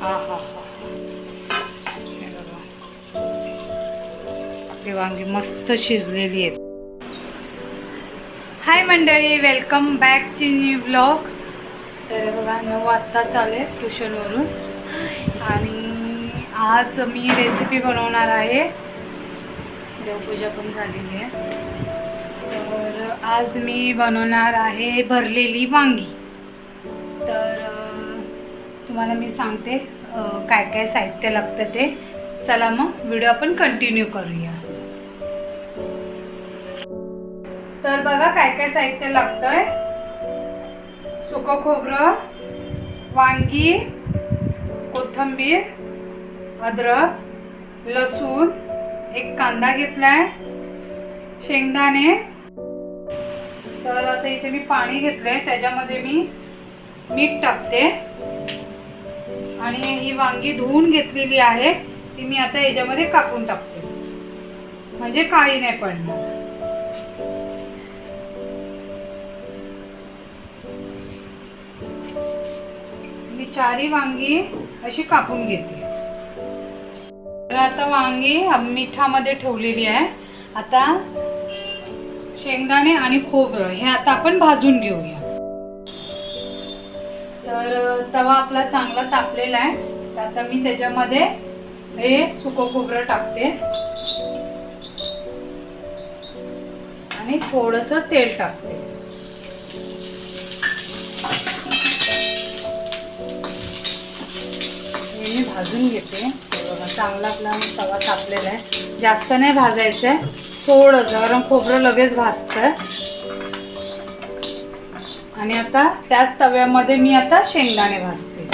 हा हा हा आपली वांगी मस्त शिजलेली आहेत. हाय मंडळी welcome back to new blog तर बघा नऊ आत्ता चालेल ट्युशनवरून. आणि आज मी रेसिपी बनवणार आहे. देवपूजा पण झालेली आहे. तर आज मी बनवणार आहे भरलेली वांगी. तर तुम्हाला मी सांगते काय काय साहित्य लागतं ते. चला मग व्हिडिओ आपण कंटिन्यू करूया. तर बघा काय काय साहित्य लागतंय. सुकं खोबरं वांगी कोथिंबीर अद्रक लसूण एक कांदा घेतलाय शेंगदाणे. तर आता इथे मी पाणी घेतलंय त्याच्यामध्ये मी मीठ टाकते. आणि ही वांगी धुवून घेतलेली आहे ती मी आता याच्यामध्ये कापून टाकते. म्हणजे काळी नाही पडणार. मी चारी वांगी अशी कापून घेते. तर आता वांगी मिठामध्ये ठेवलेली आहे. आता शेंगदाणे आणि खोबरं हे आता आपण भाजून घेऊया. तर तवा आपला चांगला तापलेला आहे. तर आता मी त्याच्यामध्ये हे सुकं खोबरं टाकते. आणि थोडस तेल टाकते. हे मी भाजून घेते. चांगला आपला तवा तापलेला आहे. जास्त नाही भाजायचं आहे थोडंसं कारण खोबरं लगेच भाजतं आणि आता त्याच तव्यामध्ये मी आता शेंगदाणे भाजते.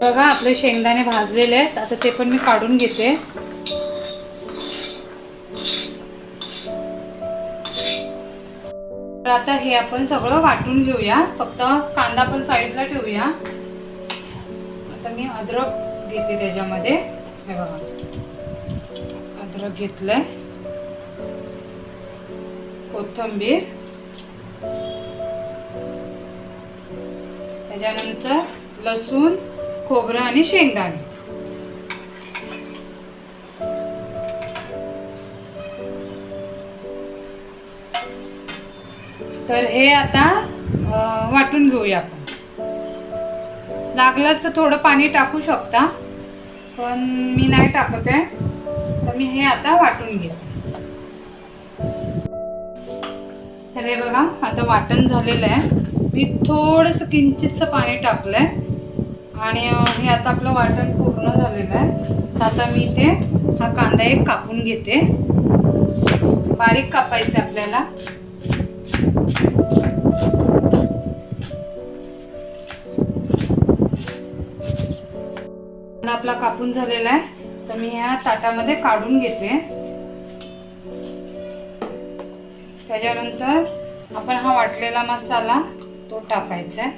बघा आपले शेंगदाणे भाजलेले आहेत. आता ते पण मी काढून घेते. तर आता हे आपण सगळं वाटून घेऊया. फक्त कांदा पण साईडला ठेवूया. आता मी अद्रक घेते त्याच्यामध्ये. हे बघा. अद्रक घेतलंय. कोथिंबीर. त्याच्यानंतर लसूण खोबरं आणि शेंगदाणे. तर हे आता वाटून घेऊया आपण. लागलंच तर थोडं पाणी टाकू शकता पण मी नाही टाकत. आहे तर मी हे आता वाटून घेते. तर हे बघा आता वाटण झालेलं आहे. मी थोडंसं किंचितचं पाणी टाकलंय. आणि हे आता आपलं वाटण पूर्ण झालेलं आहे. तर आता मी ते हा कांदा एक कापून घेते. बारीक कापायचं आहे आपल्याला. कांदा आपला कापून झालेला आहे. तर मी ह्या ताटामध्ये काढून घेते. त्याच्यानंतर आपण हा वाटलेला मसाला तो टाकायचा आहे.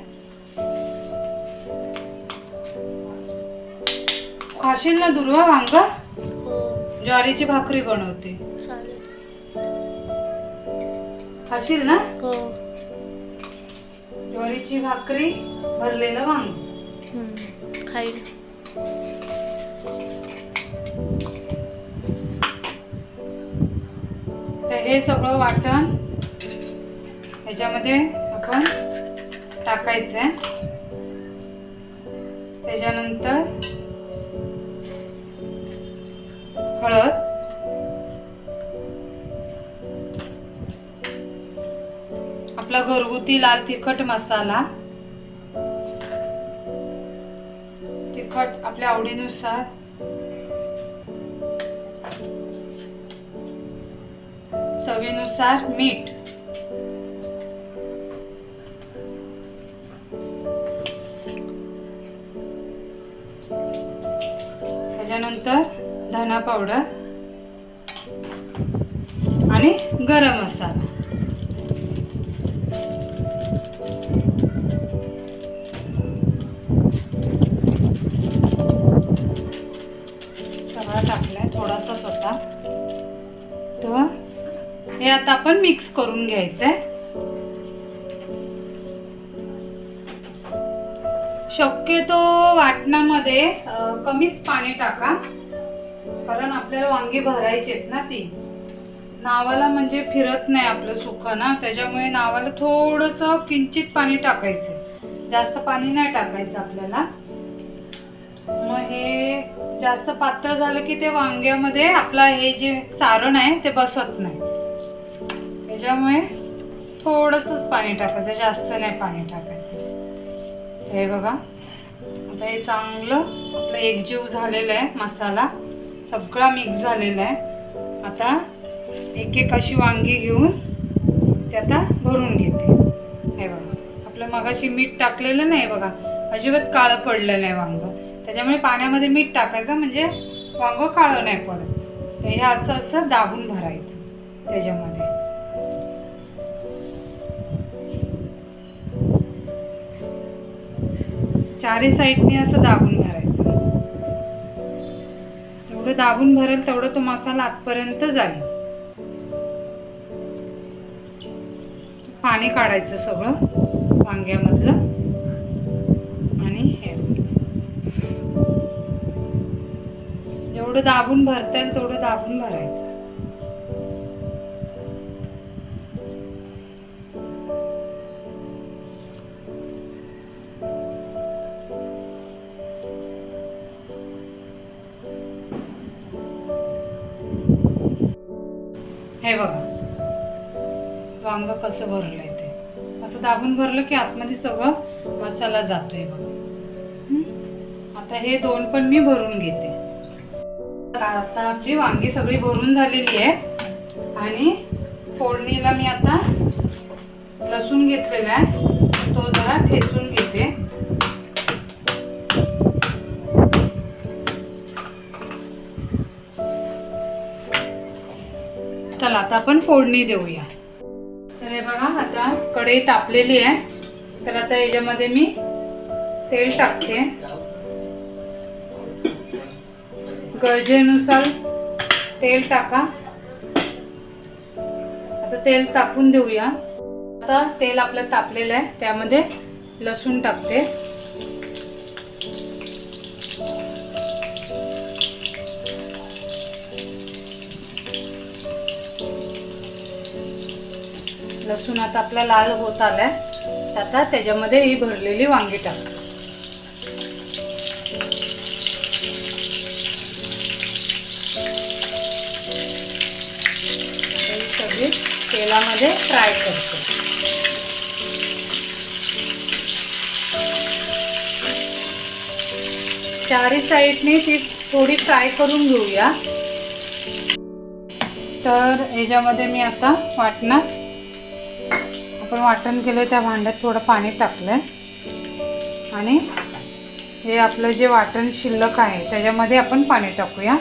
खाशील ना दुर्वा वांग? हो. ज्वारीची भाकरी बनवते. खाशील ना? हो. ज्वारीची भाकरी भरलेलं वांग. खाईल. हे सगळं वाटण ह्याच्यामध्ये आपण टाकायचं आहे त्याच्यानंतर हळद. आपला घरगुती लाल तिखट मसाला. तिखट आपल्या आवडीनुसार चवीनुसार मीठ. त्याच्यानंतर धना पावडर आणि गरम मसाला. हे आता आपण मिक्स करून घ्यायचं आहे शक्यतो वाटणामध्ये कमीच पाणी टाका. कारण आपल्याला वांगी भरायची आहेत ना ती. नावाला म्हणजे फिरत नाही आपलं सुकं ना त्याच्यामुळे नावाला थोडंसं किंचित पाणी टाकायचं जास्त पाणी नाही टाकायचं आपल्याला. मग हे जास्त पातळ झालं की ते वांग्यामध्ये आपला हे जे सारण आहे ते बसत नाही. त्याच्यामुळे थोडंसंच पाणी टाकायचं जास्त नाही पाणी टाकायचं. हे बघा आता हे चांगलं आपलं एकजीव झालेलं आहे मसाला सगळा मिक्स झालेला आहे. आता एक एक अशी वांगी घेऊन ते आता भरून घेते. हे बघा आपलं मगाशी मीठ टाकलेलं नाही बघा अजिबात काळं पडलं नाही वांग. त्याच्यामुळे पाण्यामध्ये मीठ टाकायचं म्हणजे वांग काळं नाही पडत. तर हे असं असं दाबून भरायचं त्याच्यामध्ये. चारही साईडने असं दाबून भरायचं. एवढं दाबून भरेल तेवढं तो मसाला आतपर्यंत जाईल. पाणी काढायचं सगळं वांग्यामधलं आणि हे. जेवढं दाबून भरता येईल तेवढं दाबून भरायचं. हे बघा. वांग कसं भरलंय ते. असं दाबून भरलं की आतमध्ये सगळं मसाला जातोय बघा. आता हे दोन पण मी भरून घेते. आता आपली वांगी सगळी भरून झालेली आहे. आणि फोडणीला मी आता लसूण घेतलेला आहे. तो जरा ठेचून घे चला आता आपण फोडणी देऊया. तर हे बघा आता कढई तापलेली आहे. तर आता याच्यामध्ये मी तेल टाकते. गरजेनुसार तेल टाका. आता तेल तापून देऊया. आता तेल आपलं तापलेलं आहे त्यामध्ये लसूण टाकते. लसूण आता आपला लाल होत आलाय. आता त्याच्यामध्ये ही भरलेली वांगी टाक. सगळी तेलामध्ये फ्राय करते. चारी साईडने ती थोडी फ्राय करून घेऊया. तर ह्याच्यामध्ये मी आता वाटणार थोडं वाटण केलं त्या भांड्यात थोडं पाणी टाकलं आहे आणि हे आपलं जे वाटण शिल्लक आहे त्याच्यामध्ये आपण पाणी टाकूया.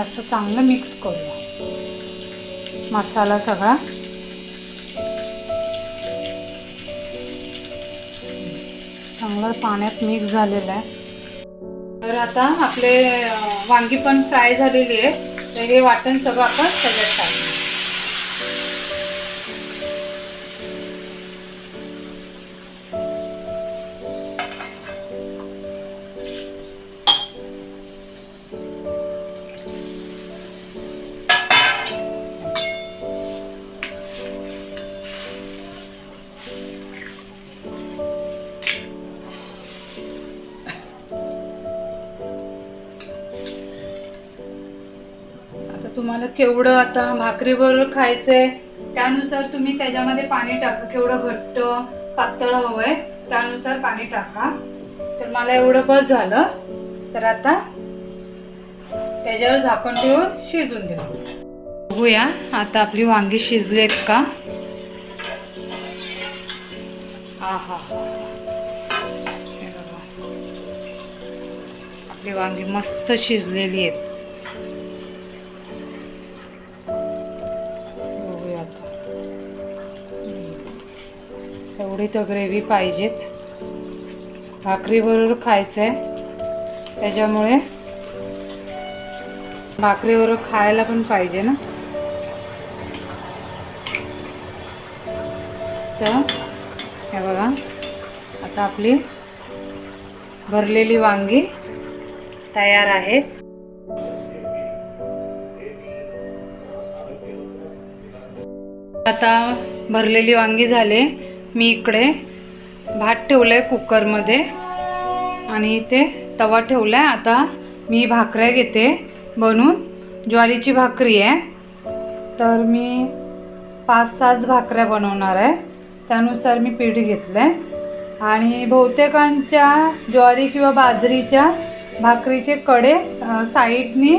असं चांगलं मिक्स करूया. मसाला सगळा. चांगलं पाण्यात मिक्स झालेलं आहे. तर आता आपले वांगी पण फ्राय झालेली आहे. तर हे वाटण सगळं आपण सगळ्यात टाकू केवढं आता भाकरीबरोबर खायचंय त्यानुसार तुम्ही त्याच्यामध्ये पाणी टाका. केवढं घट्ट पातळ हवंय त्यानुसार पाणी टाका. तर मला एवढं बस झालं. तर आता त्याच्यावर झाकण ठेवून शिजून देऊ. बघूया आता आपली वांगी शिजली आहेत का हा हा आपली वांगी मस्त शिजलेली आहेत. तेवढी तर ग्रेव्ही पाहिजेच. भाकरीबरोबर खायचं आहे त्याच्यामुळे भाकरीबरोबर खायला पण पाहिजे ना. तर हे बघा आता आपली भरलेली वांगी तयार आहेत आता भरलेली वांगी झाले. मी इकडे भात ठेवलाय कुकरमध्ये आणि इथे तवा ठेवला आहे आता मी भाकऱ्या घेते बनून. ज्वारीची भाकरी आहे. तर मी पाच सहाच भाकऱ्या बनवणार आहे. त्यानुसार मी पीठ घेतलं आहे आणि बहुतेकांच्या ज्वारी किंवा बाजरीच्या भाकरीचे कडे साईडनी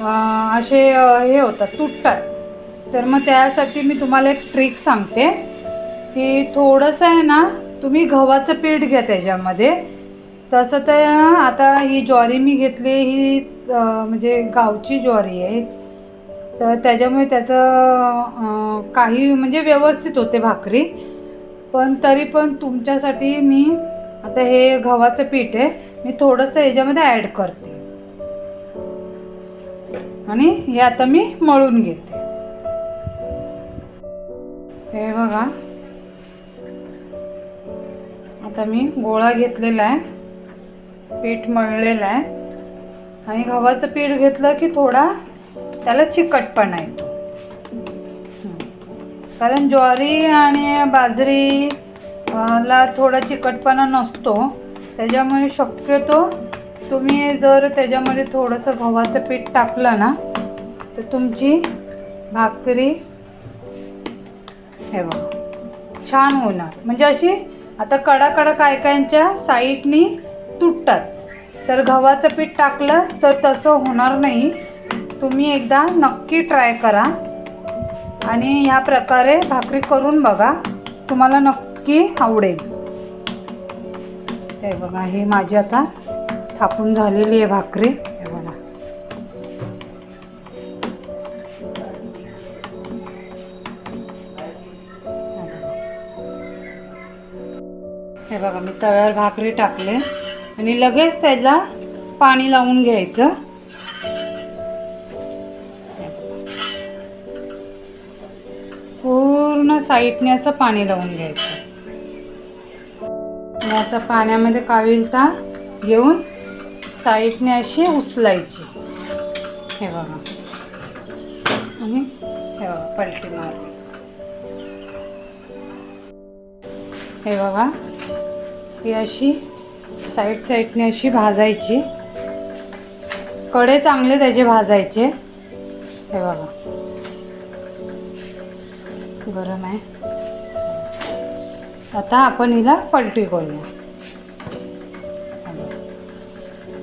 असे हे होतात तुटतात. तर मग त्यासाठी मी तुम्हाला एक ट्रिक सांगते. की थोडंसं आहे ना तुम्ही गव्हाचं पीठ घ्या त्याच्यामध्ये. तसं तर आता ही ज्वारी मी घेतली ही म्हणजे गावची ज्वारी आहे. तर त्याच्यामुळे त्याचं काही म्हणजे व्यवस्थित होते भाकरी. पण तरी पण तुमच्यासाठी मी आता हे गव्हाचं पीठ आहे मी थोडंसं याच्यामध्ये ॲड करते. आणि हे आता मी मळून घेते. हे बघा. आता मी गोळा घेतलेला आहे. पीठ मळलेलं आहे. आणि गव्हाचं पीठ घेतलं की थोडा त्याला चिकटपणा येतो. कारण ज्वारी आणि बाजरी ला थोडा चिकटपणा नसतो. त्याच्यामुळे शक्यतो तुम्ही जर त्याच्यामध्ये थोडंसं गव्हाचं पीठ टाकलं ना तर तुमची भाकरी हे बघा छान होणार. म्हणजे अशी आता कडा कडा काय कायच्या साईडनी तुटतात. तर गव्हाचं पीठ टाकलं तर तसं होणार नाही. तुम्ही एकदा नक्की ट्राय करा. आणि ह्या प्रकारे भाकरी करून बघा. तुम्हाला नक्की आवडेल. ते बघा हे माझी आता थापून झालेली आहे भाकरी. मी तव्यावर भाकरी टाकले आणि लगेच त्याला पाणी लावून घ्यायचं. पूर्ण साईडने असं पाणी लावून घ्यायचं. असं पाण्यामध्ये काविलता घेऊन साईडने अशी उचलायची. हे बघा. आणि हे बघा पलटी मारली हे बघा. ही अशी साईड साईडने अशी भाजायची. कडे चांगले त्याचे भाजायचे. हे बघा. गरम आहे. आता आपण हिला पलटी करूया.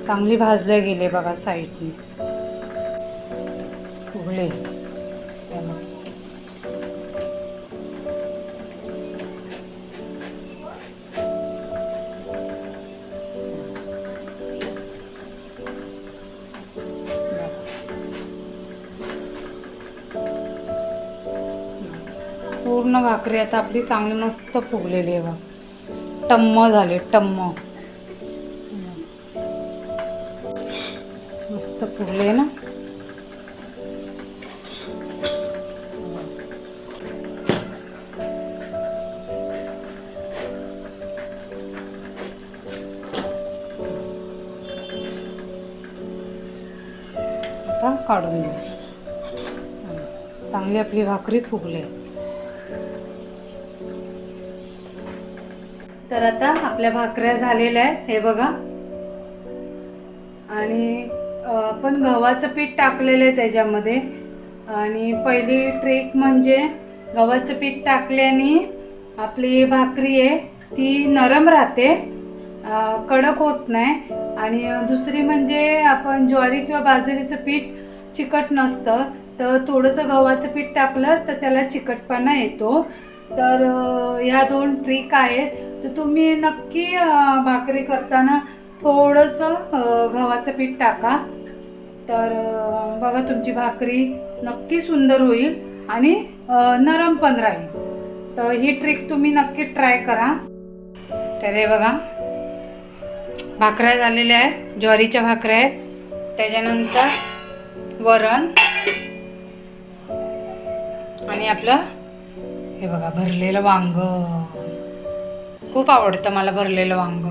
चांगली भाजले गेले बघा साईडने उघडे. पूर्ण भाकरी आता आपली चांगली मस्त फुगलेली आहे बघ. टम्म झाले टम्म. मस्त फुगले ना. आता काढून घेऊ. चांगली आपली भाकरी फुगली. तर आता आपल्या भाकऱ्या झालेल्या आहेत हे बघा. आणि आपण गव्हाचं पीठ टाकलेलं आहे त्याच्यामध्ये. आणि पहिली ट्रिक म्हणजे गव्हाचं पीठ टाकल्याने आपली भाकरी आहे ती नरम राहते कडक होत नाही. आणि दुसरी म्हणजे आपण ज्वारी किंवा बाजरीचं पीठ चिकट नसतं तर थोडंसं गव्हाचं पीठ टाकलं तर त्याला चिकटपणा येतो. तर ह्या दोन ट्रिक आहेत. तर तुम्ही नक्की भाकरी करताना थोडंसं गव्हाचं पीठ टाका. तर बघा तुमची भाकरी नक्की सुंदर होईल आणि नरम पण राहील. तर ही ट्रिक तुम्ही नक्की ट्राय करा. तर हे बघा भाकऱ्या झालेल्या आहेत ज्वारीच्या भाकऱ्या आहेत. त्याच्यानंतर वरण आणि आपलं हे बघा भरलेलं वांग. खूप आवडतं मला भरलेलं वांग.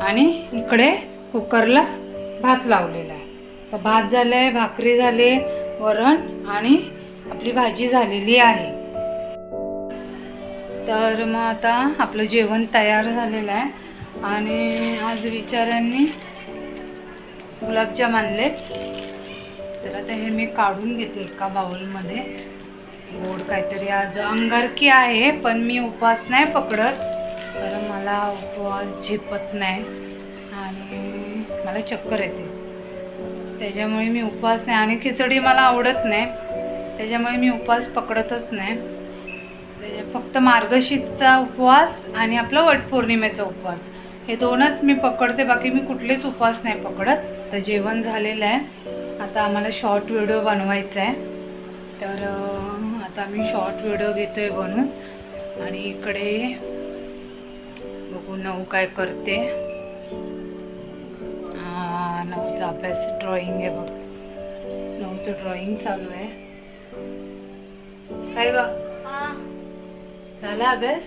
आणि इकडे कुकरला भात लावलेला आहे. तर भात झालंय भाकरी झाले वरण आणि आपली भाजी झालेली आहे. तर मग आता आपलं जेवण तयार झालेलं आहे. आणि आज विचारांनी गुलाबजाम आणले तर आता हे मी काढून घेते एका बाउलमध्ये गोड काहीतरी आज अंगारकी आहे पण मी उपवास नाही पकडत. कारण मला उपवास झेपत नाही. आणि मला चक्कर येते. त्याच्यामुळे मी उपवास नाही. आणि खिचडी मला आवडत नाही. त्याच्यामुळे मी उपवास पकडतच नाही. त्याच्या फक्त मार्गशीतचा उपवास आणि आपला वटपौर्णिमेचा उपवास. हे दोनच मी पकडते. बाकी मी कुठलेच उपवास नाही पकडत. तर जेवण झालेलं आहे. आता आम्हाला शॉर्ट व्हिडिओ बनवायचा आहे. तर आता मी शॉर्ट व्हिडिओ घेतो आहे बनवून आणि इकडे बघू नऊ काय करते. आ, नऊचा अभ्यास ड्रॉइंग आहे बघ. नऊचं ड्रॉइंग चालू आहे. काय ग. झाला अभ्यास?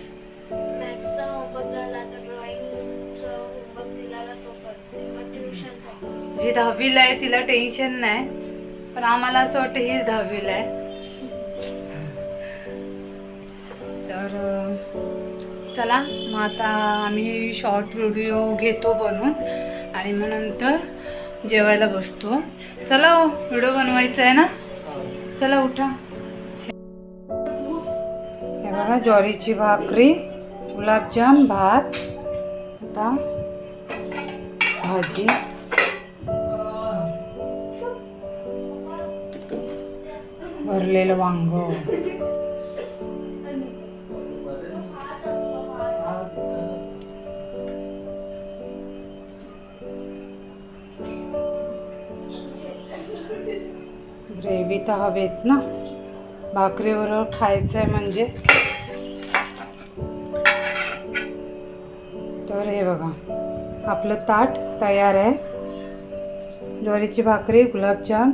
जी दहावीला आहे तिला टेन्शन नाही. पण आम्हाला असं वाटतं हीच दहावीला आहे. चला मग आता आम्ही शॉर्ट व्हिडिओ घेतो बनवून आणि मग नंतर जेवायला बसतो. चला हो व्हिडिओ बनवायचा आहे ना? चला उठा. हे बघा ज्वारीची भाकरी गुलाबजाम भात आता भाजी. भरलेलं वांग. ग्रेव्ही तर हवेच ना? भाकरीबरोबर खायचं आहे म्हणजे? तर हे बघा आपलं ताट तयार आहे. ज्वारीची भाकरी गुलाबजाम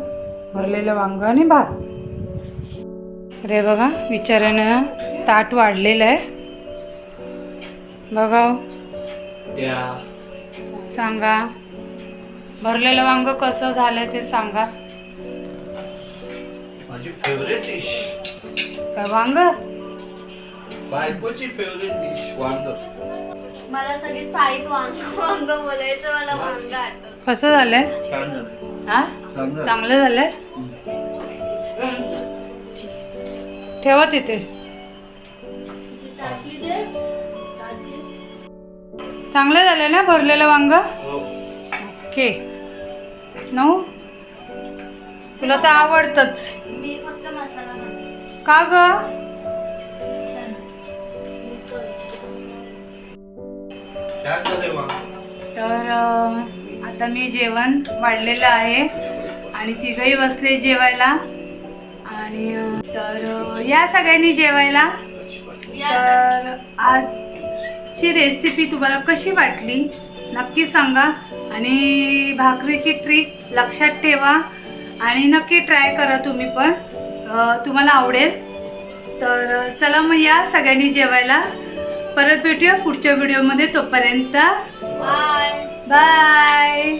भरलेलं वांग आणि भात. रे बघा विचारानं ताट वाढलेलं आहे. बघा हो, सांगा. भरलेलं वांग कसं झालं ते सांगा. फेवरेट डिश काय वांग? बायकोची फेवरेट डिश वांग. मला सगळे चाळीत वांग वांग बोलायचं मला वांग. आठवत. कसं झालंय? छान झालं हा? छान झालं. चांगलं झालंय? ठेवा तिथे. चांगलं झालं ना भरलेलं वांग? हो. ओके. नऊ? तुला तर आवडतच. का ग? तर आता मी जेवण वाढलेलं आहे आणि तिघही बसले जेवायला. आणि तर या सगळ्यांनी जेवायला. तर आजची रेसिपी तुम्हाला कशी वाटली? नक्की सांगा. आणि भाकरीची ट्रिक लक्षात ठेवा. आणि नक्की ट्राय करा तुम्ही पण. तुम्हाला आवडेल. तर चला मग या सगळ्यांनी जेवायला. परत भेटूया पुढच्या व्हिडिओमध्ये तोपर्यंत. Bye bye